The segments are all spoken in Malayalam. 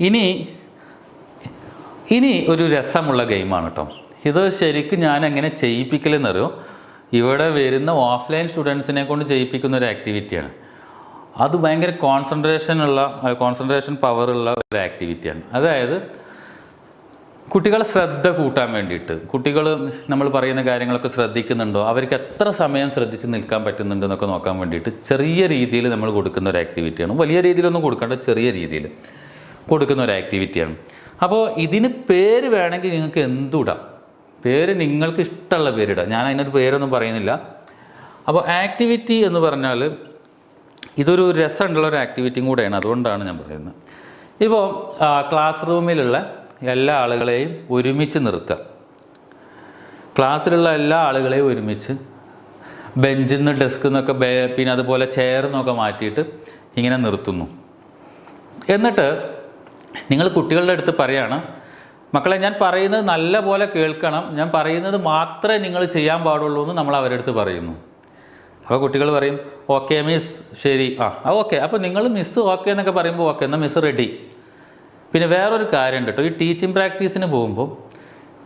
ഇനി ഇനി ഒരു രസമുള്ള ഗെയിമാണ് കേട്ടോ ഇത് ശരിക്കും ഞാൻ എങ്ങനെ ചെയ്യിപ്പിക്കലെന്നറിയോ? ഇവിടെ വരുന്ന ഓഫ്ലൈൻ സ്റ്റുഡൻസിനെ കൊണ്ട് ചെയ്യിപ്പിക്കുന്ന ഒരു ആക്ടിവിറ്റിയാണ് അത് ഭയങ്കര കോൺസെൻട്രേഷൻ ഉള്ള കോൺസെൻട്രേഷൻ പവറുള്ള ഒരു ആക്ടിവിറ്റിയാണ് അതായത് കുട്ടികളെ ശ്രദ്ധ കൂട്ടാൻ വേണ്ടിയിട്ട് കുട്ടികൾ നമ്മൾ പറയുന്ന കാര്യങ്ങളൊക്കെ ശ്രദ്ധിക്കുന്നുണ്ടോ? അവർക്ക് എത്ര സമയം ശ്രദ്ധിച്ച് നിൽക്കാൻ പറ്റുന്നുണ്ട് എന്നൊക്കെ നോക്കാൻ വേണ്ടിയിട്ട് ചെറിയ രീതിയിൽ നമ്മൾ കൊടുക്കുന്ന ഒരു ആക്ടിവിറ്റിയാണ് വലിയ രീതിയിലൊന്നും കൊടുക്കേണ്ട ചെറിയ രീതിയിൽ. കൊടുക്കുന്ന ഒരു ആക്ടിവിറ്റിയാണ് അപ്പോൾ ഇതിന് പേര് വേണമെങ്കിൽ നിങ്ങൾക്ക് എന്തുടാം? പേര് നിങ്ങൾക്ക് ഇഷ്ടമുള്ള പേരിടാം. ഞാൻ അതിനൊരു പേരൊന്നും പറയുന്നില്ല. അപ്പോൾ ആക്ടിവിറ്റി എന്ന് പറഞ്ഞാൽ ഇതൊരു രസമുള്ള ഒരു ആക്ടിവിറ്റിയും കൂടെയാണ്. അതുകൊണ്ടാണ് ഞാൻ പറയുന്നത്. ഇപ്പോൾ ക്ലാസ് റൂമിലുള്ള എല്ലാ ആളുകളെയും ഒരുമിച്ച് നിർത്തുക. ക്ലാസ്സിലുള്ള എല്ലാ ആളുകളെയും ഒരുമിച്ച് ബെഞ്ചിൽ നിന്ന് ഡെസ്ക് നിന്നൊക്കെ പിന്നെ അതുപോലെ ചെയർ നിന്നൊക്കെ മാറ്റിയിട്ട് ഇങ്ങനെ നിർത്തുന്നു. എന്നിട്ട് നിങ്ങൾ കുട്ടികളുടെ അടുത്ത് പറയാണ് മക്കളെ ഞാൻ പറയുന്നത് നല്ല പോലെ കേൾക്കണം. ഞാൻ പറയുന്നത് മാത്രമേ നിങ്ങൾ ചെയ്യാൻ പാടുള്ളൂ എന്ന് നമ്മൾ അവരുടെ അടുത്ത് പറയുന്നു. അപ്പോൾ കുട്ടികൾ പറയും ഓക്കെ മിസ് ശരി. ആ ഓക്കെ. അപ്പോൾ നിങ്ങൾ മിസ് ഓക്കെ എന്നൊക്കെ പറയുമ്പോൾ ഓക്കെ എന്നാൽ മിസ് റെഡി പിന്നെ വേറൊരു കാര്യം കേട്ടോ. ഈ ടീച്ചിങ് പ്രാക്ടീസിന് പോകുമ്പോൾ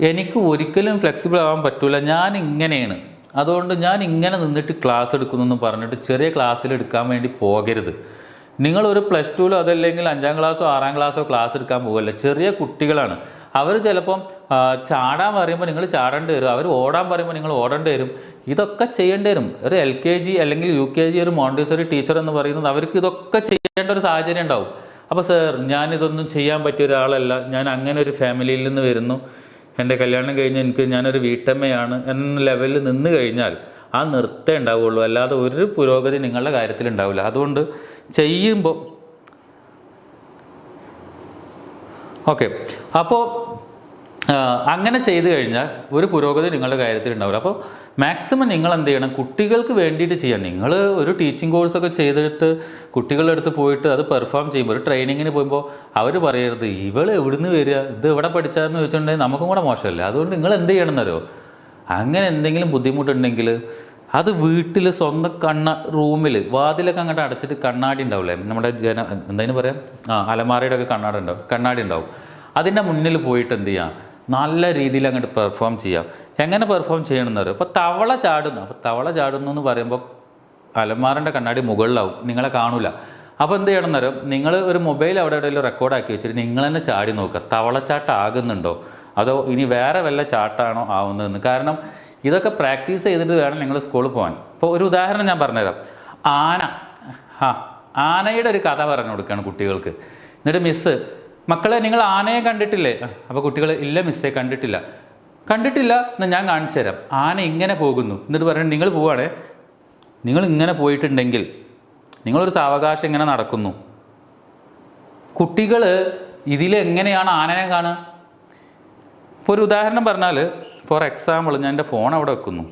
എനിക്ക് ഒരിക്കലും ഫ്ലെക്സിബിൾ ആവാൻ പറ്റില്ല ഞാൻ ഇങ്ങനെയാണ്. അതുകൊണ്ട് ഞാൻ ഇങ്ങനെ നിന്നിട്ട് ക്ലാസ് എടുക്കുന്നു എന്ന് പറഞ്ഞിട്ട് ചെറിയ ക്ലാസ്സിൽ എടുക്കാൻ വേണ്ടി പോകരുത്. നിങ്ങളൊരു പ്ലസ് ടുവിലോ അതല്ലെങ്കിൽ അഞ്ചാം ക്ലാസ്സോ ആറാം ക്ലാസ്സോ ക്ലാസ് എടുക്കാൻ പോകല്ല ചെറിയ കുട്ടികളാണ്. അവർ ചിലപ്പം ചാടാൻ പറയുമ്പോൾ നിങ്ങൾ ചാടേണ്ടി വരും. അവർ ഓടാൻ പറയുമ്പോൾ നിങ്ങൾ ഓടേണ്ടി വരും. ഇതൊക്കെ ചെയ്യേണ്ടി വരും. ഒരു എൽ കെ ജി അല്ലെങ്കിൽ യു കെ ജി ഒരു മോണ്ടിസറി ടീച്ചർ എന്ന് പറയുന്നത് അവർക്ക് ഇതൊക്കെ ചെയ്യേണ്ട ഒരു സാഹചര്യം ഉണ്ടാവും. അപ്പോൾ സാർ ഞാനിതൊന്നും ചെയ്യാൻ പറ്റിയ ഒരാളല്ല. ഞാൻ അങ്ങനെ ഒരു ഫാമിലിയിൽ നിന്ന് വരുന്നു. എന്റെ കല്യാണം കഴിഞ്ഞ് എനിക്ക് ഞാനൊരു വീട്ടമ്മയാണ്. എന്ന ലെവലിൽ നിന്ന് കഴിഞ്ഞാൽ ആ നിർത്തേ ഉണ്ടാവുകയുള്ളൂ അല്ലാതെ ഒരു പുരോഗതി നിങ്ങളുടെ കാര്യത്തിൽ ഉണ്ടാവില്ല. അതുകൊണ്ട് ചെയ്യുമ്പോൾ ഓക്കെ. അപ്പോൾ അങ്ങനെ ചെയ്തു കഴിഞ്ഞാൽ ഒരു പുരോഗതി നിങ്ങളുടെ കാര്യത്തിൽ ഉണ്ടാവില്ല. അപ്പോൾ മാക്സിമം നിങ്ങൾ എന്ത് ചെയ്യണം? കുട്ടികൾക്ക് വേണ്ടിയിട്ട് ചെയ്യാം. നിങ്ങൾ ഒരു ടീച്ചിങ് കോഴ്സൊക്കെ ചെയ്തിട്ട് കുട്ടികളുടെ അടുത്ത് പോയിട്ട് അത് പെർഫോം ചെയ്യുമ്പോൾ ഒരു ട്രെയിനിങ്ങിന് പോകുമ്പോൾ അവർ പറയരുത് ഇവൾ എവിടുന്ന് വരിക? ഇത് എവിടെ പഠിച്ചാന്ന് ചോദിച്ചിട്ടുണ്ടെങ്കിൽ നമുക്കും കൂടെ മോശമല്ലേ? അതുകൊണ്ട് നിങ്ങൾ എന്ത് ചെയ്യണമെന്നറിയോ അങ്ങനെ എന്തെങ്കിലും ബുദ്ധിമുട്ടുണ്ടെങ്കിൽ അത് വീട്ടിൽ സ്വന്തം കണ്ണ റൂമിൽ വാതിലൊക്കെ അങ്ങോട്ട് അടച്ചിട്ട് കണ്ണാടി ഉണ്ടാവില്ലേ? നമ്മുടെ ജന എന്തായാലും പറയാം? ആ അലമാരയുടെ ഒക്കെ കണ്ണാടി ഉണ്ടാവും കണ്ണാടി ഉണ്ടാവും. അതിന്റെ മുന്നിൽ പോയിട്ട് എന്ത് ചെയ്യാം? നല്ല രീതിയിൽ അങ്ങോട്ട് പെർഫോം ചെയ്യാം. എങ്ങനെ പെർഫോം ചെയ്യണമെന്ന് പറയും അപ്പോൾ തവള ചാടുന്നു. അപ്പോൾ തവള ചാടുന്നു എന്ന് പറയുമ്പോൾ അലമാറിന്റെ കണ്ണാടി മുകളിലാവും. നിങ്ങളെ കാണൂല. അപ്പോൾ എന്ത് ചെയ്യണം എന്നറിയാം നിങ്ങൾ ഒരു മൊബൈൽ അവിടെ എവിടെയെങ്കിലും റെക്കോർഡാക്കി വെച്ചിട്ട് നിങ്ങൾ തന്നെ ചാടി നോക്കുക. തവളച്ചാട്ടം ആകുന്നുണ്ടോ? അതോ ഇനി വേറെ വല്ല ചാട്ടാണോ ആവുന്നതെന്ന്? കാരണം ഇതൊക്കെ പ്രാക്ടീസ് ചെയ്തിട്ട് വേണം നിങ്ങൾ സ്കൂളിൽ പോകാൻ. ഇപ്പോൾ ഒരു ഉദാഹരണം ഞാൻ പറഞ്ഞുതരാം. ആന. ആ ആനയുടെ ഒരു കഥ പറഞ്ഞു കൊടുക്കുകയാണ് കുട്ടികൾക്ക്. എന്നിട്ട് മിസ്സ് മക്കളെ നിങ്ങൾ ആനയെ കണ്ടിട്ടില്ലേ? അപ്പോൾ കുട്ടികൾ ഇല്ല മിസ്സേ കണ്ടിട്ടില്ല. കണ്ടിട്ടില്ല. എന്ന് ഞാൻ കാണിച്ചു തരാം. ആന ഇങ്ങനെ പോകുന്നു. എന്നിട്ട് പറഞ്ഞു നിങ്ങൾ പോവാണേ നിങ്ങൾ ഇങ്ങനെ പോയിട്ടുണ്ടെങ്കിൽ നിങ്ങളൊരു സാവകാശം ഇങ്ങനെ നടക്കുന്നു. കുട്ടികൾ ഇതിലെങ്ങനെയാണ് ആനനെ കാണുക? ഇപ്പോൾ ഒരു ഉദാഹരണം പറഞ്ഞാൽ ഫോർ എക്സാമ്പിൾ ഞാൻ എന്റെ ഫോൺ അവിടെ വെക്കുന്നു.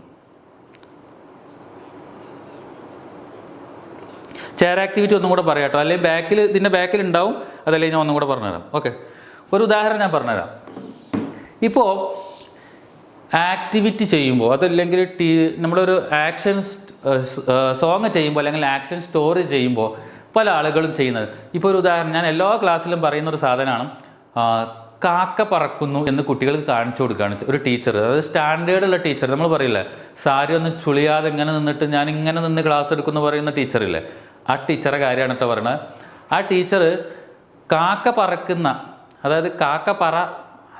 ചെയർ ആക്ടിവിറ്റി ഒന്നും കൂടെ പറയാം കേട്ടോ. അല്ലെങ്കിൽ ബാക്കിൽ ഇതിന്റെ ബാക്കിൽ ഉണ്ടാവും അതല്ലെങ്കിൽ ഞാൻ ഒന്നും കൂടെ പറഞ്ഞുതരാം. ഓക്കെ ഒരു ഉദാഹരണം ഞാൻ പറഞ്ഞുതരാം. ഇപ്പോൾ ആക്ടിവിറ്റി ചെയ്യുമ്പോൾ അതല്ലെങ്കിൽ ടീ നമ്മളൊരു ആക്ഷൻ സോങ് ചെയ്യുമ്പോൾ അല്ലെങ്കിൽ ആക്ഷൻ സ്റ്റോറി ചെയ്യുമ്പോൾ പല ആളുകളും ചെയ്യുന്നത്. ഇപ്പോൾ ഒരു ഉദാഹരണം ഞാൻ എല്ലാ ക്ലാസ്സിലും പറയുന്ന ഒരു സാധനമാണ് കാക്ക പറക്കുന്നു എന്ന് കുട്ടികൾക്ക് കാണിച്ചു കൊടുക്കുകയാണ്. ഒരു ടീച്ചർ. അതായത് സ്റ്റാൻഡേർഡ് ഉള്ള ടീച്ചർ. നമ്മൾ പറയില്ലേ സാരി ഒന്ന് ചുളിയാതെ ഇങ്ങനെ നിന്നിട്ട് ഞാൻ ഇങ്ങനെ നിന്ന് ക്ലാസ് എടുക്കുന്നു പറയുന്ന ടീച്ചറില്ലേ ആ ടീച്ചറെ കാര്യമാണ് കേട്ടോ പറയുന്നത് ആ ടീച്ചർ കാക്ക പറക്കുന്ന അതായത് കാക്ക പറ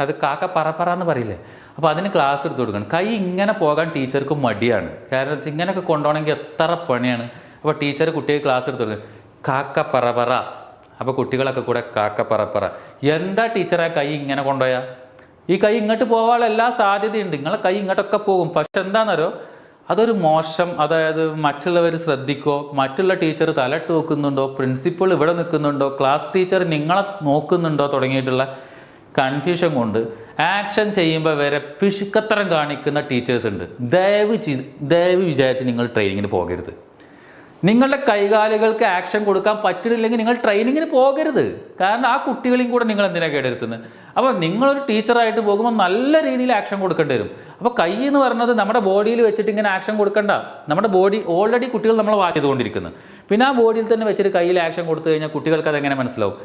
അത് കാക്ക പറ പറ എന്ന് പറയില്ലേ? അപ്പോൾ അതിന് ക്ലാസ് എടുത്ത് കൊടുക്കണം. കൈ ഇങ്ങനെ പോകാൻ ടീച്ചർക്ക് മടിയാണ്. കാരണം ഇങ്ങനെയൊക്കെ കൊണ്ടുപോകണമെങ്കിൽ എത്ര പണിയാണ്. അപ്പോൾ ടീച്ചർ കുട്ടിയെ ക്ലാസ് എടുത്ത് കൊടുക്കുക കാക്ക പറ പറ. അപ്പോൾ കുട്ടികളൊക്കെ കൂടെ കാക്കപ്പറപ്പറ. പറ പറ എന്താ ടീച്ചറെ കൈ ഇങ്ങനെ കൊണ്ടുപോയാ? ഈ കൈ ഇങ്ങോട്ട് പോകാനുള്ള എല്ലാ സാധ്യതയുണ്ട്. നിങ്ങളെ കൈ ഇങ്ങോട്ടൊക്കെ പോകും. പക്ഷെ എന്താണെന്നറിയോ അതൊരു മോശം അതായത് മറ്റുള്ളവർ ശ്രദ്ധിക്കോ മറ്റുള്ള ടീച്ചർ തലട്ട് നോക്കുന്നുണ്ടോ പ്രിൻസിപ്പൾ ഇവിടെ നിൽക്കുന്നുണ്ടോ ക്ലാസ് ടീച്ചർ നിങ്ങളെ നോക്കുന്നുണ്ടോ തുടങ്ങിയിട്ടുള്ള കൺഫ്യൂഷൻ കൊണ്ട് ആക്ഷൻ ചെയ്യുമ്പോൾ വരെ പിശുക്കത്തരം കാണിക്കുന്ന ടീച്ചേഴ്സ് ഉണ്ട്. ദയവ് ചെയ്ത് ദയവ് വിചാരിച്ച് നിങ്ങൾ ട്രെയിനിങ്ങിന് പോകരുത്. നിങ്ങളുടെ കൈകാലുകൾക്ക് ആക്ഷൻ കൊടുക്കാൻ പറ്റുന്നില്ലെങ്കിൽ നിങ്ങൾ ട്രെയിനിങ്ങിന് പോകരുത്. കാരണം ആ കുട്ടികളെയും കൂടെ നിങ്ങൾ എന്തിനാണ് കേടെടുത്തുന്നത് അപ്പോൾ നിങ്ങളൊരു ടീച്ചറായിട്ട് പോകുമ്പോൾ നല്ല രീതിയിൽ ആക്ഷൻ കൊടുക്കേണ്ടി വരും. അപ്പോൾ കൈ എന്ന് പറയുന്നത് നമ്മുടെ ബോഡിയിൽ വെച്ചിട്ട് ഇങ്ങനെ ആക്ഷൻ കൊടുക്കണ്ട. നമ്മുടെ ബോഡി ഓൾറെഡി കുട്ടികൾ നമ്മൾ വാച്ച് ചെയ്തുകൊണ്ടിരിക്കുന്നു. പിന്നെ ആ ബോഡിയിൽ തന്നെ വെച്ചിട്ട് കയ്യിൽ ആക്ഷൻ കൊടുത്തു കഴിഞ്ഞാൽ കുട്ടികൾക്ക് അതെങ്ങനെ മനസ്സിലാവും?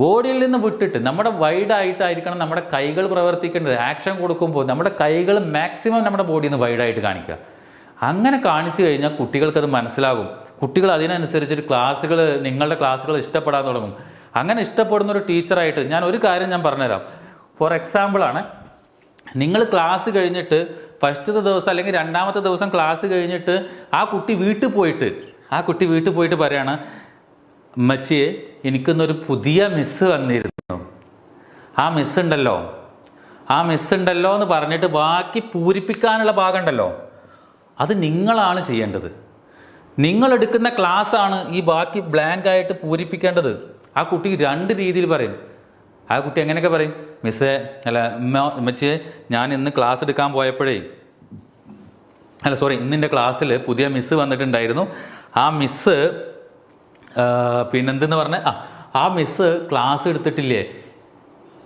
ബോഡിയിൽ നിന്ന് വിട്ടിട്ട് നമ്മുടെ വൈഡായിട്ടായിരിക്കണം നമ്മുടെ കൈകൾ പ്രവർത്തിക്കേണ്ടത്. ആക്ഷൻ കൊടുക്കുമ്പോൾ നമ്മുടെ കൈകൾ മാക്സിമം നമ്മുടെ ബോഡിയിൽ നിന്ന് വൈഡായിട്ട് കാണിക്കുക. അങ്ങനെ കാണിച്ചു കഴിഞ്ഞാൽ കുട്ടികൾക്കത് മനസ്സിലാകും. കുട്ടികൾ അതിനനുസരിച്ചിട്ട് ക്ലാസ്സുകൾ നിങ്ങളുടെ ക്ലാസ്സുകൾ ഇഷ്ടപ്പെടാൻ തുടങ്ങും. അങ്ങനെ ഇഷ്ടപ്പെടുന്ന ഒരു ടീച്ചറായിട്ട് ഞാൻ ഒരു കാര്യം ഞാൻ പറഞ്ഞുതരാം. ഫോർ എക്സാമ്പിളാണ് നിങ്ങൾ ക്ലാസ് കഴിഞ്ഞിട്ട് ഫസ്റ്റത്തെ ദിവസം അല്ലെങ്കിൽ രണ്ടാമത്തെ ദിവസം ക്ലാസ് കഴിഞ്ഞിട്ട് ആ കുട്ടി വീട്ടിൽ പോയിട്ട് ആ കുട്ടി വീട്ടിൽ പോയിട്ട് പറയാണ് മച്ചിയെ എനിക്കൊന്നൊരു പുതിയ മിസ്സ് വന്നിരുന്നു. ആ മിസ് ഉണ്ടല്ലോ. ആ മിസ് ഉണ്ടല്ലോ എന്ന് പറഞ്ഞിട്ട് ബാക്കി പൂരിപ്പിക്കാനുള്ള ഭാഗം ഉണ്ടല്ലോ. അത് നിങ്ങളാണ് ചെയ്യേണ്ടത്. നിങ്ങളെടുക്കുന്ന ആണ് ഈ ബാക്കി ബ്ലാങ്ക് ആയിട്ട് പൂരിപ്പിക്കേണ്ടത്. ആ കുട്ടി രണ്ട് രീതിയിൽ പറയും. ആ കുട്ടി എങ്ങനെയൊക്കെ പറയും? മിസ്സേ അല്ല ഉമ്മ ഉമ്മച്ചിയെ ഞാൻ ഇന്ന് ക്ലാസ് എടുക്കാൻ പോയപ്പോഴേ അല്ല സോറി ഇന്നിന്റെ ക്ലാസ്സിൽ പുതിയ മിസ്സ് വന്നിട്ടുണ്ടായിരുന്നു. ആ മിസ്സ് പിന്നെന്തെന്ന് പറഞ്ഞാൽ ആ ആ മിസ്സ് ക്ലാസ് എടുത്തിട്ടില്ലേ?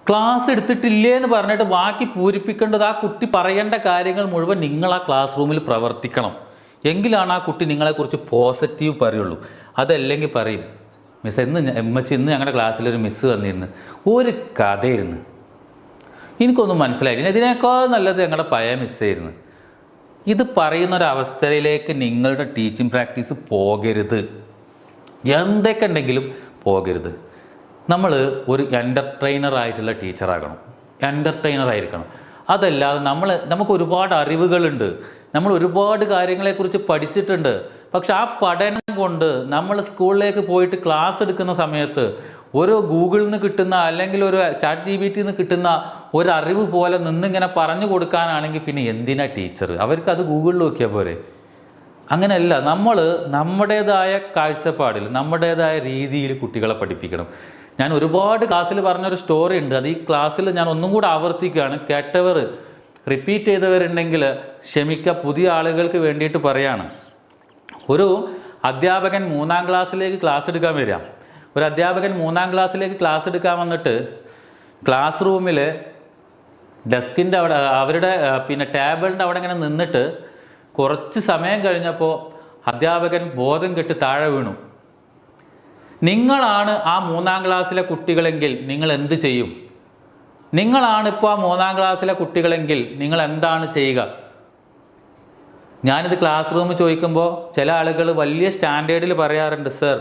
ക്ലാസ് എടുത്തിട്ടില്ലേ എന്ന് പറഞ്ഞിട്ട് ബാക്കി പൂരിപ്പിക്കേണ്ടത് ആ കുട്ടി പറയേണ്ട കാര്യങ്ങൾ മുഴുവൻ നിങ്ങൾ ആ ക്ലാസ് റൂമിൽ പ്രവർത്തിക്കണം. എങ്കിലാണ് ആ കുട്ടി നിങ്ങളെക്കുറിച്ച് പോസിറ്റീവ് പറയുള്ളൂ. അതല്ലെങ്കിൽ പറയും മിസ് ഇന്ന് എമ്മച്ചി ഇന്ന് ഞങ്ങളുടെ ക്ലാസ്സിലൊരു മിസ്സ് വന്നിരുന്നു. ഒരു കഥയിരുന്നു. എനിക്കൊന്നും മനസ്സിലായില്ല. ഇതിനേക്കാൾ നല്ലത് ഞങ്ങളുടെ പഴയ മിസ്സായിരുന്നു ഇത് പറയുന്ന ഒരവസ്ഥയിലേക്ക് നിങ്ങളുടെ ടീച്ചിങ് പ്രാക്ടീസ് പോകരുത്. എന്തൊക്കെ ഉണ്ടെങ്കിലും പോകരുത്. നമ്മൾ ഒരു എന്റർടൈനർ ആയിട്ടുള്ള ടീച്ചറാകണം എന്റർടൈനർ ആയിരിക്കണം. അതല്ലാതെ നമ്മൾ നമുക്ക് ഒരുപാട് അറിവുകളുണ്ട്. നമ്മൾ ഒരുപാട് കാര്യങ്ങളെക്കുറിച്ച് പഠിച്ചിട്ടുണ്ട്. പക്ഷെ ആ പഠനം കൊണ്ട് നമ്മൾ സ്കൂളിലേക്ക് പോയിട്ട് ക്ലാസ് എടുക്കുന്ന സമയത്ത് ഒരു ഗൂഗിളിൽ നിന്ന് കിട്ടുന്ന അല്ലെങ്കിൽ ഒരു ചാറ്റ് ജി ബി ടിയിൽ നിന്ന് കിട്ടുന്ന ഒരു അറിവ് പോലെ നിന്നിങ്ങനെ പറഞ്ഞു കൊടുക്കാനാണെങ്കിൽ പിന്നെ എന്തിനാ ടീച്ചർ അവർക്ക് അത് ഗൂഗിളിൽ നോക്കിയാൽ പോരെ. അങ്ങനെയല്ല നമ്മൾ നമ്മുടേതായ കാഴ്ചപ്പാടിൽ നമ്മുടേതായ രീതിയിൽ കുട്ടികളെ പഠിപ്പിക്കണം. ഞാൻ ഒരുപാട് ക്ലാസ്സിൽ പറഞ്ഞൊരു സ്റ്റോറി ഉണ്ട്. അത് ഈ ക്ലാസ്സിൽ ഞാൻ ഒന്നും കൂടെ ആവർത്തിക്കുകയാണ്. കേട്ടവർ റിപ്പീറ്റ് ചെയ്തവരുണ്ടെങ്കിൽ ക്ഷമിക്കുക പുതിയ ആളുകൾക്ക് വേണ്ടിയിട്ട് പറയാണ്. ഒരു അധ്യാപകൻ മൂന്നാം ക്ലാസ്സിലേക്ക് ക്ലാസ് എടുക്കാൻ വരിക. ഒരു അധ്യാപകൻ മൂന്നാം ക്ലാസ്സിലേക്ക് ക്ലാസ് എടുക്കാൻ വന്നിട്ട് ക്ലാസ് റൂമിൽ ഡെസ്കിന്റെ അവിടെ അവരുടെ പിന്നെ ടേബിളിന്റെ അവിടെ ഇങ്ങനെ നിന്നിട്ട് കുറച്ച് സമയം കഴിഞ്ഞപ്പോൾ അധ്യാപകൻ ബോധം കെട്ട് താഴെ വീണു. നിങ്ങളാണ് ആ മൂന്നാം ക്ലാസ്സിലെ കുട്ടികളെങ്കിൽ നിങ്ങൾ എന്ത് ചെയ്യും? നിങ്ങളാണ് ഇപ്പോൾ ആ മൂന്നാം ക്ലാസ്സിലെ കുട്ടികളെങ്കിൽ നിങ്ങൾ എന്താണ് ചെയ്യുക? ഞാനിത് ക്ലാസ് റൂമിൽ ചോദിക്കുമ്പോൾ ചില ആളുകൾ വലിയ സ്റ്റാൻഡേർഡിൽ പറയാറുണ്ട് സർ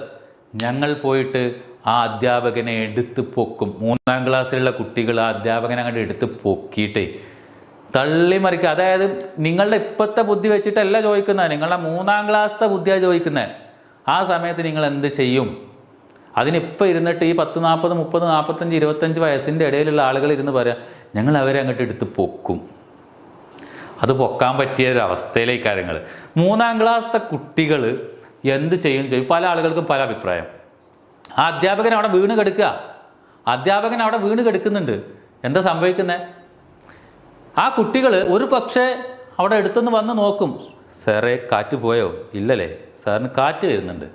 ഞങ്ങൾ പോയിട്ട് ആ അധ്യാപകനെ എടുത്ത് പൊക്കും. മൂന്നാം ക്ലാസ്സിലുള്ള കുട്ടികൾ ആ അധ്യാപകനെ അങ്ങോട്ട് എടുത്ത് പൊക്കിയിട്ടേ തള്ളി മറിക്കുക അതായത് നിങ്ങളുടെ ഇപ്പോഴത്തെ ബുദ്ധി വെച്ചിട്ടല്ല ചോദിക്കുന്നത് നിങ്ങളുടെ മൂന്നാം ക്ലാസ്സത്തെ ബുദ്ധിയാണ് ചോദിക്കുന്നത്. ആ സമയത്ത് നിങ്ങൾ എന്ത് ചെയ്യും? അതിനിപ്പോൾ ഇരുന്നിട്ട് ഈ പത്ത് നാൽപ്പത് മുപ്പത് നാൽപ്പത്തഞ്ച് ഇരുപത്തഞ്ച് വയസ്സിന്റെ ഇടയിലുള്ള ആളുകൾ ഇരുന്ന് പറയാം ഞങ്ങൾ അവരെ അങ്ങോട്ട് എടുത്ത് പൊക്കും. അത് പൊക്കാൻ പറ്റിയ ഒരു അവസ്ഥയിലേക്ക് കാര്യങ്ങൾ മൂന്നാം ക്ലാസ്സിലെ കുട്ടികൾ എന്ത് ചെയ്യും ചെയ്യും പല ആളുകൾക്കും പല അഭിപ്രായം. ആ അധ്യാപകൻ അവിടെ വീണ് കിടക്കുക. അധ്യാപകൻ അവിടെ വീണ് കിടക്കുന്നുണ്ട്. എന്താ സംഭവിക്കുന്നത് ആ കുട്ടികൾ ഒരു പക്ഷേ അവിടെ എടുത്തുനിന്ന് വന്ന് നോക്കും. സാറേ കാറ്റ് പോയോ? ഇല്ലല്ലേ. സാറിന് കാറ്റ് വരുന്നുണ്ട്.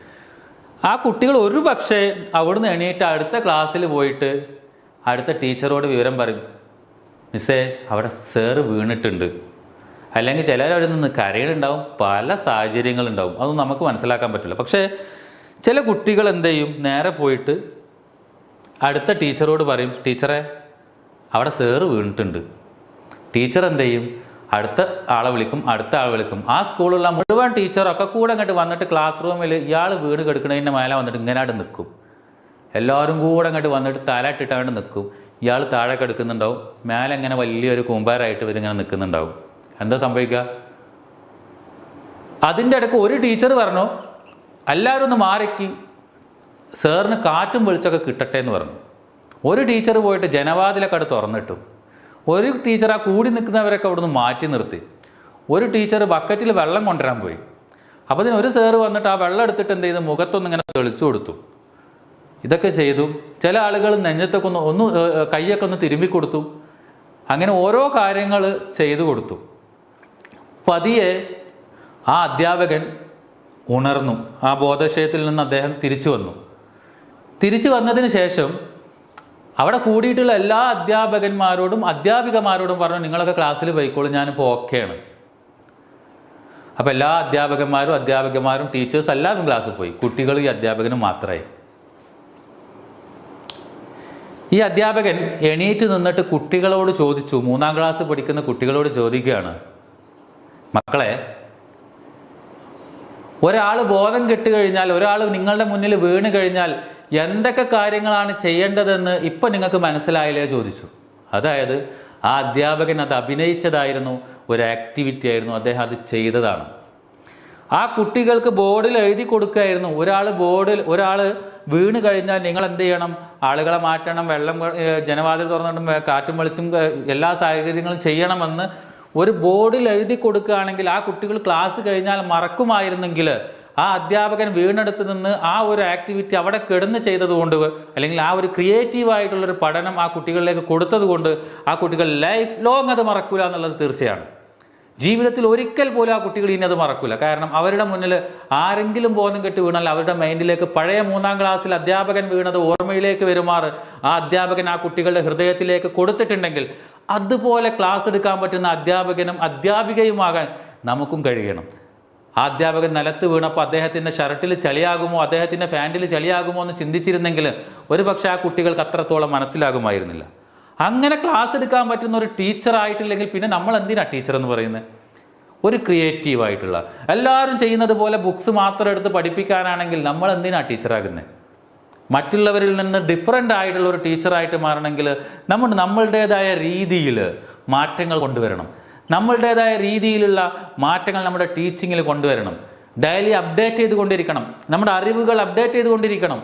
ആ കുട്ടികൾ ഒരു പക്ഷേ അവിടുന്ന് എണീറ്റ് അടുത്ത ക്ലാസ്സിൽ പോയിട്ട് അടുത്ത ടീച്ചറോട് വിവരം പറയും മിസ്സേ അവിടെ സേറ് വീണിട്ടുണ്ട്. അല്ലെങ്കിൽ ചിലർ അവിടെ നിന്ന് കരയിലുണ്ടാവും പല സാഹചര്യങ്ങളുണ്ടാവും അതൊന്നും നമുക്ക് മനസ്സിലാക്കാൻ പറ്റില്ല. പക്ഷേ ചില കുട്ടികൾ എന്ത് ചെയ്യും? നേരെ പോയിട്ട് അടുത്ത ടീച്ചറോട് പറയും ടീച്ചറെ അവിടെ സേറ് വീണിട്ടുണ്ട്. ടീച്ചർ എന്ത് ചെയ്യും? അടുത്ത ആളെ വിളിക്കും അടുത്ത ആളെ വിളിക്കും. ആ സ്കൂളിലുള്ള മുഴുവൻ ടീച്ചറൊക്കെ കൂടെ അങ്ങോട്ട് വന്നിട്ട് ക്ലാസ് റൂമിൽ ഇയാൾ വീട് കെടുക്കണതിന്റെ മേലെ വന്നിട്ട് ഇങ്ങനെ അവിടെ നിൽക്കും എല്ലാവരും കൂടെ അങ്ങോട്ട് വന്നിട്ട് തലയിട്ടിട്ട് അവിടെ നിൽക്കും ഇയാൾ താഴെ കിടക്കുന്നുണ്ടാവും. മേലെ ഇങ്ങനെ വലിയൊരു കൂമ്പാരായിട്ട് ഇവരിങ്ങനെ നിൽക്കുന്നുണ്ടാവും എന്താ സംഭവിക്കുക? അതിന്റെ ഇടയ്ക്ക് ഒരു ടീച്ചർ പറഞ്ഞു എല്ലാവരും ഒന്ന് മാറിക്ക്. സാറിന് കാറ്റും വെളിച്ചൊക്കെ കിട്ടട്ടെ എന്ന് പറഞ്ഞു. ഒരു ടീച്ചർ പോയിട്ട് ജനവാതിലൊക്കെ അടുത്ത് തുറന്നിട്ടു. ഒരു ടീച്ചർ ആ കൂടി നിൽക്കുന്നവരൊക്കെ അവിടുന്ന് മാറ്റി നിർത്തി. ഒരു ടീച്ചർ ബക്കറ്റിൽ വെള്ളം കൊണ്ടുവരാൻ പോയി. അപ്പോൾ അതിന് ഒരു സേർ വന്നിട്ട് ആ വെള്ളം എടുത്തിട്ട് എന്ത് ചെയ്തു? മുഖത്തൊന്നും ഇങ്ങനെ തെളിച്ചു കൊടുത്തു. ഇതൊക്കെ ചെയ്തു. ചില ആളുകൾ നെഞ്ഞത്തൊക്കെ ഒന്ന് ഒന്ന് കൈയൊക്കെ ഒന്ന് തിരുമ്പി കൊടുത്തു. അങ്ങനെ ഓരോ കാര്യങ്ങൾ ചെയ്തു കൊടുത്തു. പതിയെ ആ അധ്യാപകൻ ഉണർന്നു. ആ ബോധശയത്തിൽ നിന്ന് അദ്ദേഹം തിരിച്ചു വന്നു. തിരിച്ചു വന്നതിന് ശേഷം അവിടെ കൂടിയിട്ടുള്ള എല്ലാ അധ്യാപകന്മാരോടും അധ്യാപികമാരോടും പറഞ്ഞു നിങ്ങളൊക്കെ ക്ലാസ്സിൽ പോയിക്കോളും ഞാനിപ്പോൾ ഓക്കെയാണ് അപ്പോൾ എല്ലാ അധ്യാപകന്മാരും അധ്യാപികമാരും ടീച്ചേഴ്സ് എല്ലാവരും ക്ലാസ്സിൽ പോയി. കുട്ടികൾ ഈ അധ്യാപകനും മാത്രമായി. ഈ അധ്യാപകൻ എണീറ്റ് നിന്നിട്ട് കുട്ടികളോട് ചോദിച്ചു മൂന്നാം ക്ലാസ് പഠിക്കുന്ന കുട്ടികളോട് ചോദിക്കുകയാണ് മക്കളെ ഒരാൾ ബോധം കെട്ടുകഴിഞ്ഞാൽ ഒരാൾ നിങ്ങളുടെ മുന്നിൽ വീണ് കഴിഞ്ഞാൽ എന്തൊക്കെ കാര്യങ്ങളാണ് ചെയ്യേണ്ടതെന്ന് ഇപ്പം നിങ്ങൾക്ക് മനസ്സിലായില്ലേ ചോദിച്ചു. അതായത് ആ അധ്യാപകൻ അത് അഭിനയിച്ചതായിരുന്നു ഒരു ആക്ടിവിറ്റി ആയിരുന്നു അദ്ദേഹം അത് ചെയ്തതാണ്. ആ കുട്ടികൾക്ക് ബോർഡിൽ എഴുതി കൊടുക്കുകയായിരുന്നു ഒരാൾ ബോർഡിൽ ഒരാൾ വീണ് കഴിഞ്ഞാൽ നിങ്ങൾ എന്ത് ചെയ്യണം? ആളുകളെ മാറ്റണം വെള്ളം ജനവാതിൽ തുറന്നിട്ടും കാറ്റും വെളിച്ചും എല്ലാ സാഹചര്യങ്ങളും ചെയ്യണമെന്ന് ഒരു ബോർഡിൽ എഴുതി കൊടുക്കുകയാണെങ്കിൽ ആ കുട്ടികൾ ക്ലാസ് കഴിഞ്ഞാൽ മറക്കുമായിരുന്നെങ്കിൽ ആ അധ്യാപകൻ വീണെടുത്ത് നിന്ന് ആ ഒരു ആക്ടിവിറ്റി അവിടെ കിടന്ന് ചെയ്തതുകൊണ്ട് അല്ലെങ്കിൽ ആ ഒരു ക്രിയേറ്റീവ് ആയിട്ടുള്ളൊരു പഠനം ആ കുട്ടികളിലേക്ക് കൊടുത്തതുകൊണ്ട് ആ കുട്ടികൾ ലൈഫ് ലോങ് അത് മറക്കില്ല എന്നുള്ളത് തീർച്ചയാണ്. ജീവിതത്തിൽ ഒരിക്കൽ പോലും ആ കുട്ടികൾ ഇനി അത് മറക്കില്ല കാരണം അവരുടെ മുന്നിൽ ആരെങ്കിലും ബോധം കെട്ട് വീണാൽ അവരുടെ മൈൻഡിലേക്ക് പഴയ മൂന്നാം ക്ലാസ്സിൽ അധ്യാപകൻ വീണത് ഓർമ്മയിലേക്ക് വരുമാറ് ആ അധ്യാപകൻ ആ കുട്ടികളുടെ ഹൃദയത്തിലേക്ക് കൊടുത്തിട്ടുണ്ടെങ്കിൽ അതുപോലെ ക്ലാസ് എടുക്കാൻ പറ്റുന്ന അധ്യാപകനും അധ്യാപികയുമാകാൻ നമുക്കും കഴിയണം. ആ അധ്യാപകൻ നിലത്ത് വീണപ്പോൾ അദ്ദേഹത്തിന്റെ ഷർട്ടിൽ ചളിയാകുമോ അദ്ദേഹത്തിന്റെ പാന്റിൽ ചളിയാകുമോ എന്ന് ചിന്തിച്ചിരുന്നെങ്കിൽ ഒരു പക്ഷേ ആ കുട്ടികൾക്ക് അത്രത്തോളം മനസ്സിലാകുമായിരുന്നില്ല. അങ്ങനെ ക്ലാസ് എടുക്കാൻ പറ്റുന്ന ഒരു ടീച്ചർ ആയിട്ടില്ലെങ്കിൽ പിന്നെ നമ്മൾ എന്തിനാണ് ടീച്ചർ എന്ന് പറയുന്നത്? ഒരു ക്രിയേറ്റീവ് ആയിട്ടുള്ള. എല്ലാവരും ചെയ്യുന്നത് പോലെ ബുക്സ് മാത്രം എടുത്ത് പഠിപ്പിക്കാനാണെങ്കിൽ നമ്മൾ എന്തിനാണ് ടീച്ചറാകുന്നത് മറ്റുള്ളവരിൽ നിന്ന് ഡിഫറെന്റ് ആയിട്ടുള്ള ഒരു ടീച്ചറായിട്ട് മാറണമെങ്കിൽ നമ്മൾ നമ്മളുടേതായ രീതിയിൽ മാറ്റങ്ങൾ കൊണ്ടുവരണം. നമ്മളുടേതായ രീതിയിലുള്ള മാറ്റങ്ങൾ നമ്മുടെ ടീച്ചിങ്ങിൽ കൊണ്ടുവരണം. ഡെയിലി അപ്ഡേറ്റ് ചെയ്തുകൊണ്ടിരിക്കണം നമ്മുടെ അറിവുകൾ അപ്ഡേറ്റ് ചെയ്തുകൊണ്ടിരിക്കണം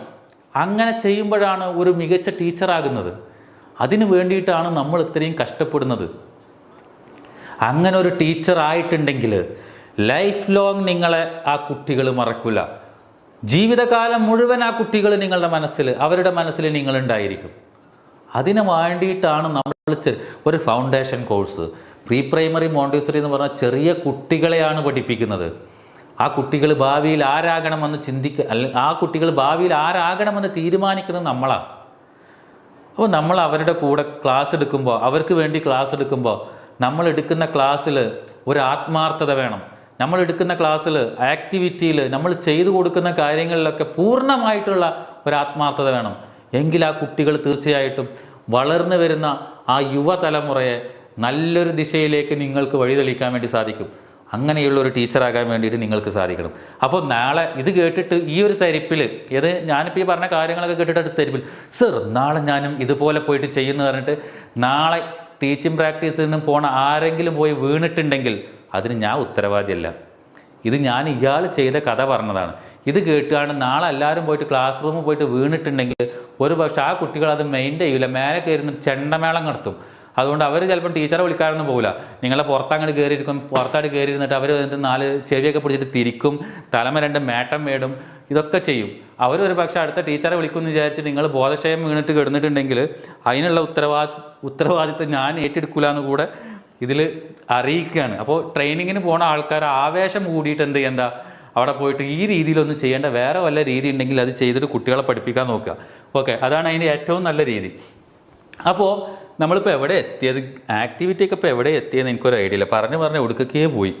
അങ്ങനെ ചെയ്യുമ്പോഴാണ് ഒരു മികച്ച ടീച്ചറാകുന്നത് അതിനു വേണ്ടിയിട്ടാണ് നമ്മൾ ഇത്രയും കഷ്ടപ്പെടുന്നത്. അങ്ങനെ ഒരു ടീച്ചർ ആയിട്ടുണ്ടെങ്കിൽ ലൈഫ് ലോങ് നിങ്ങളെ ആ കുട്ടികൾ മറക്കില്ല ജീവിതകാലം മുഴുവൻ ആ കുട്ടികൾ നിങ്ങളുടെ മനസ്സിൽ അവരുടെ മനസ്സിൽ നിങ്ങളുണ്ടായിരിക്കും. അതിനു വേണ്ടിയിട്ടാണ് നമ്മൾ ഒരു foundation course pre primary Montessori എന്ന് പറഞ്ഞാൽ ചെറിയ കുട്ടികളെയാണ് പഠിപ്പിക്കുന്നത്. ആ കുട്ടികൾ ഭാവിയിൽ ആരാകണമെന്ന് ചിന്തിക്ക അല്ല ആ കുട്ടികൾ ഭാവിയിൽ ആരാകണമെന്ന് തീരുമാനിക്കുന്നത് നമ്മളാണ് അപ്പോൾ നമ്മൾ അവരുടെ കൂടെ ക്ലാസ് എടുക്കുമ്പോൾ അവർക്ക് വേണ്ടി ക്ലാസ് എടുക്കുമ്പോൾ നമ്മൾ എടുക്കുന്ന ക്ലാസ്സിൽ ഒരു ആത്മാർത്ഥത വേണം. നമ്മൾ എടുക്കുന്ന ക്ലാസ്സിൽ ആക്ടിവിറ്റിയിൽ നമ്മൾ ചെയ്തു കൊടുക്കുന്ന കാര്യങ്ങളിലൊക്കെ പൂർണമായിട്ടുള്ള ഒരു ആത്മാർത്ഥത വേണം. എങ്കിൽ ആ കുട്ടികൾ തീർച്ചയായിട്ടും വളർന്നു വരുന്ന ആ യുവതലമുറയെ നല്ലൊരു ദിശയിലേക്ക് നിങ്ങൾക്ക് വഴിതെളിക്കാൻ വേണ്ടി സാധിക്കും. അങ്ങനെയുള്ള ഒരു ടീച്ചറാകാൻ വേണ്ടിയിട്ട് നിങ്ങൾക്ക് സാധിക്കണം. അപ്പോൾ നാളെ ഇത് കേട്ടിട്ട് ഈ ഒരു തരിപ്പിൽ ഏത് ഞാനിപ്പോൾ ഈ പറഞ്ഞ കാര്യങ്ങളൊക്കെ കേട്ടിട്ട് അടുത്ത തരിപ്പിൽ സർ നാളെ ഞാനും ഇതുപോലെ പോയിട്ട് ചെയ്യുന്നു പറഞ്ഞിട്ട് നാളെ ടീച്ചിങ് പ്രാക്ടീസിന് പോണ ആരെങ്കിലും പോയി വീണിട്ടുണ്ടെങ്കിൽ അതിന് ഞാൻ ഉത്തരവാദിയല്ല. ഇത് ഞാൻ ഇയാൾ ചെയ്ത കഥ പറഞ്ഞതാണ്. ഇത് കേട്ടാണ് നാളെ എല്ലാവരും പോയിട്ട് ക്ലാസ് റൂമിൽ പോയിട്ട് വീണിട്ടുണ്ടെങ്കിൽ ഒരു പക്ഷേ ആ കുട്ടികൾ അത് മെയിന്റെയിൻ ചെയ്യില്ല മേലെ കയറുന്ന ചെണ്ടമേളം നടത്തും. അതുകൊണ്ട് അവർ ചിലപ്പം ടീച്ചറെ വിളിക്കാനൊന്നും പോകില്ല നിങ്ങളെ പുറത്തങ്ങോട്ട് കയറിയിരിക്കും പുറത്താട് കയറി ഇരുന്നിട്ട് അവർ എന്നിട്ട് നാല് ചെവിയൊക്കെ പിടിച്ചിട്ട് തിരിക്കും തലമ രണ്ട് മേട്ടം മേടും ഇതൊക്കെ ചെയ്യും. അവർ ഒരു പക്ഷേ അടുത്ത ടീച്ചറെ വിളിക്കുമെന്ന് വിചാരിച്ചിട്ട് നിങ്ങൾ ബോധക്ഷയം വീണിട്ട് കിടന്നിട്ടുണ്ടെങ്കിൽ അതിനുള്ള ഉത്തരവാ ഉത്തരവാദിത്വം ഞാൻ ഏറ്റെടുക്കില്ല എന്ന് കൂടെ ഇതിൽ അറിയിക്കുകയാണ്. അപ്പോൾ ട്രെയിനിങ്ങിന് പോണ ആൾക്കാർ ആവേശം കൂടിയിട്ട് എന്ത് ചെയ്യണ്ട? അവിടെ പോയിട്ട് ഈ രീതിയിലൊന്നും ചെയ്യേണ്ട വേറെ വല്ല രീതി ഉണ്ടെങ്കിൽ അത് ചെയ്തിട്ട് കുട്ടികളെ പഠിപ്പിക്കാൻ നോക്കുക. ഓക്കെ അതാണ് അതിന്റെ ഏറ്റവും നല്ല രീതി. അപ്പോൾ നമ്മളിപ്പോൾ എവിടെ എത്തിയത്? ആക്ടിവിറ്റി ഒക്കെ ഇപ്പോൾ എവിടെ എത്തിയെന്ന് എനിക്കൊരു ഐഡിയ ഇല്ല. പറഞ്ഞു പറഞ്ഞ് ഒടുക്കക്കേ പോയി.